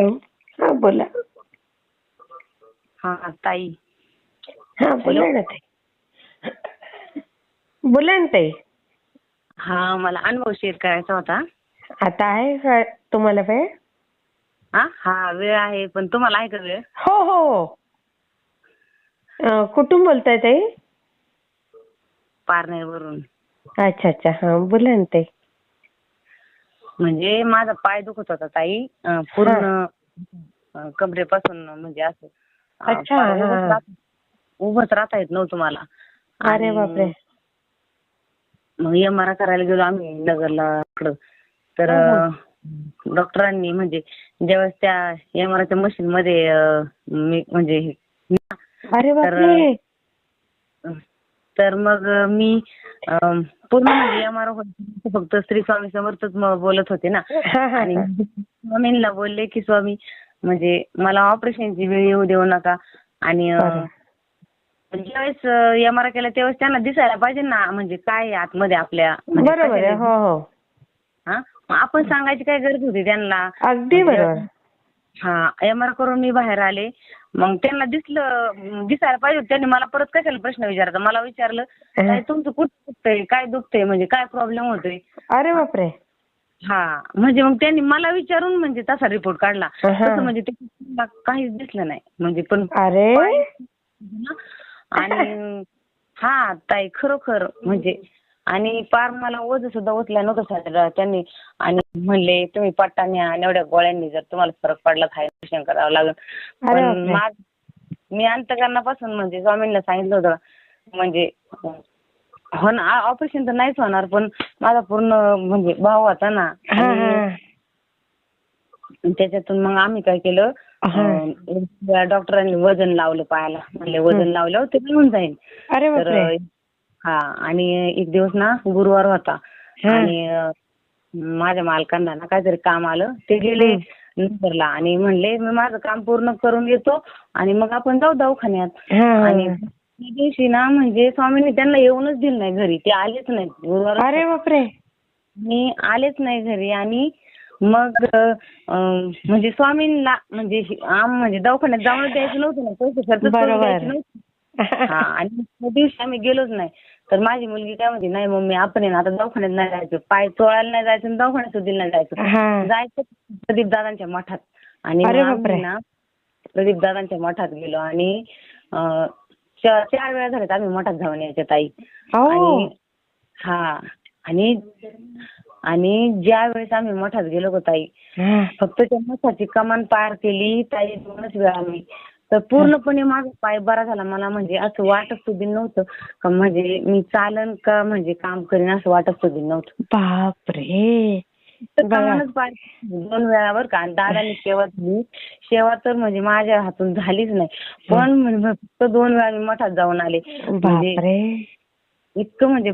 Hello. हा बोला. हा ताई. हा बोला ना ताई. बोला ना ताई. हा मला अनुभव शेअर करायचा होता. आता आहे का तुम्हाला वेळ? हा हा वेळ आहे पण तुम्हाला आहे का वेळ? हो हो. अं, कुठून बोलताय ताई? पारनेरवरून. अच्छा अच्छा. हा बोला ना ताई. म्हणजे माझा पाय दुखत होता ताई. अं, पूर्ण कमरेपासून म्हणजे असं अं, अच्छा, पाय हा, उभंच हा. राहत- उभंच राहता येत नव्हतं मला. अरे आणि बापरे. मग एम आर करायला गेलो आम्ही नगरला इकडं. तर हो, अं, डॉक्टरांनी म्हणजे ज्यावेळेस त्या एम आर मशीन मध्ये अं, मी म्हणजे अरे बापरे. तर मग मी अं, पूर्ण म्हणजे फक्त श्री स्वामी समर्थच बोलत होते ना. आणि. स्वामींना बोलले की स्वामी म्हणजे मला ऑपरेशनची वेळ येऊ देऊ नका. आणि. ज्यावेळेस एम आर केला त्यावेळेस त्यांना दिसायला पाहिजे ना म्हणजे काय आहे आतमध्ये आपल्या म्हणजे बरोबर हो हो. हा? आपण सांगायची काय गरज होती त्यांना? अगदी बरोबर. हा एम आर करून मी बाहेर आले. मग त्यांना दिसलं दिसायला पाहिजे होतं. त्यांनी मला परत कशाला प्रश्न विचारता मला विचारलं काय तुमचं कुठं दुखतंय? काय दुखतंय? म्हणजे काय प्रॉब्लेम होतोय? अरे बापरे. हा म्हणजे मग त्यांनी मला विचारून म्हणजे तसा रिपोर्ट काढला. तसं म्हणजे ते काहीच दिसलं नाही. म्हणजे पण अरे. आणि हा ताई खरोखर म्हणजे आणि पार मला ओझ सुद्धा उचलाय नव्हतं साजरा त्यांनी. आणि म्हणले तुम्ही पट्टाने आणि एवढ्या गोळ्यांनी जर तुम्हाला फरक पडला तर ऑपरेशन करावं लागेल. अरे पण बापरे. माझ मी अंतकरणापासून म्हणजे स्वामींना सांगितलं होतं म्हणजे हो ना ऑपरेशन तर नाहीच होणार पण माझा पूर्ण म्हणजे भाव होता ना. हा आणि त्याच्यातून मग आम्ही काय केलं हा. अं, डॉक्टरांनी वजन लावलं पायाला. म्हणले वजन लावल्यावर ते निघून जाईल अरे तर बापरे हा आणि एक दिवस ना गुरुवार होता. आणि माझ्या मालकांना ना काहीतरी काम आलं. ते गेले नंतरला आणि म्हणले मी माझं काम पूर्ण करून येतो आणि मग आपण जाऊ दवाखान्यात. आणि त्या दिवशी ना म्हणजे स्वामींनी त्यांना येऊनच दिलं नाही घरी. ते आलेच नाहीत. गुरुवार अरे बापरे. मी आलेच नाही घरी आणि मग अं, म्हणजे स्वामींना म्हणजे आम म्हणजे दवाखान्यात जाऊन द्यायचं नव्हतं ना पैसे खर्च करून बरोबर. द्यायचे नव्हते. आणि त्या दिवशी आम्ही गेलोच नाही. तर माझी मुलगी काय म्हणते नाही मम्मी आपण आहे ना आता दवाखान्यात नाही जायचं. पाय चोळायला नाही जायचं आणि दवाखान्यात सुद्धा नाही जायचं. जायचं प्रदीप दादांच्या मठात. आणि अरे मग बापरे. आम्ही ना प्रदीप दादांच्या मठात गेलो आणि अं, चार चार वेळा झाल्यात आम्ही मठात जाऊन यायच्या ताई. हो आणि हा आणि आणि ज्या वेळेस आम्ही मठात गेलो गं ताई. फक्त त्या मठाची कमान पार केली ताई दोनच वेळा मी तर पूर्णपणे माझा पाय बरा झाला. मला म्हणजे असं वाटत सुद्धा नव्हतं. का म्हणजे मी चालन का म्हणजे काम करीन असं वाटत सुद्धा नव्हतं. बापरे. तर पाय दोन वेळावर का. दादानी सेवा दिली सेवा तर म्हणजे माझ्या हातून झालीच नाही. पण म्हणजे फक्त दोन वेळा मी मठात जाऊन आले. म्हणजे बापरे. इतकं म्हणजे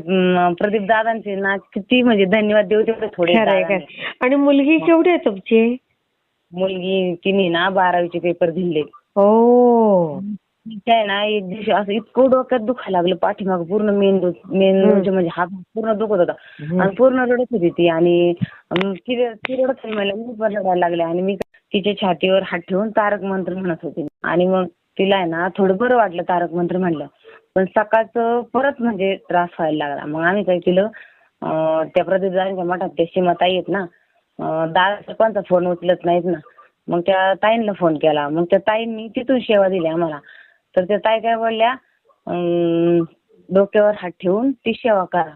प्रदीप दादांचे ना किती म्हणजे धन्यवाद देऊ तेवढे थोडे खरंय दादांनी. खरं आणि मुलगी केवढी आहे तुमची? मुलगी तिने ना बारावीचे पेपर दिले. हो. काय ना एक दिवशी असं इतकं डोक्यात दुखायला लागलं पाठीमाग पूर्ण मेंदू मेंदूचे म्हणजे हात पूर्ण दुखत होता. आणि पूर्ण रडत होती ती आणि अं, ती ती रडत होती मला मी पण रडायला लागले आणि मी तिच्या छातीवर हात ठेवून तारक मंत्र म्हणत होते. आणि मग तिला आहे ना थोडं बरं वाटलं तारक मंत्र म्हणलं. पण सकाळचं परत म्हणजे त्रास व्हायला लागला. मग आम्ही काय केलं अं, त्या प्रदीपदारांच्या मठात त्या सीमाताई आहेत ना अं, दादा सरपंचा फोन उचलत नाहीत ना. मग त्या ताईंना फोन केला. मग त्या ताईंनी तिथून सेवा दिली आम्हाला. तर त्या ताई काय बोलल्या डोक्यावर हात ठेवून ती सेवा करा.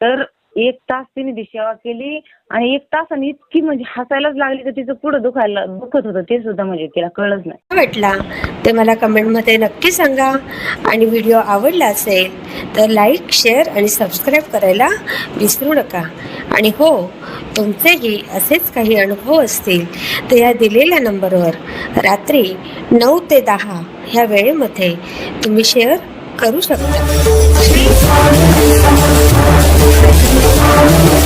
तर एक तास तिने ती सेवा केली आणि एक तासाने इतकी म्हणजे हसायलाच लागली तर तिचं पुढं दुखायला दुखत होतं. ते सुद्धा म्हणजे तिला कळलंच नाही. वाटला? ते मला कमेंटमध्ये नक्की सांगा. आणि व्हिडिओ आवडला असेल तर लाईक शेअर आणि सबस्क्राईब करायला विसरू नका. आणि हो तुमचेही असेच काही अनुभव असतील तर या दिलेल्या नंबरवर रात्री नऊ ते दहा ह्या वेळेमध्ये तुम्ही शेअर करू शकता. Thank you.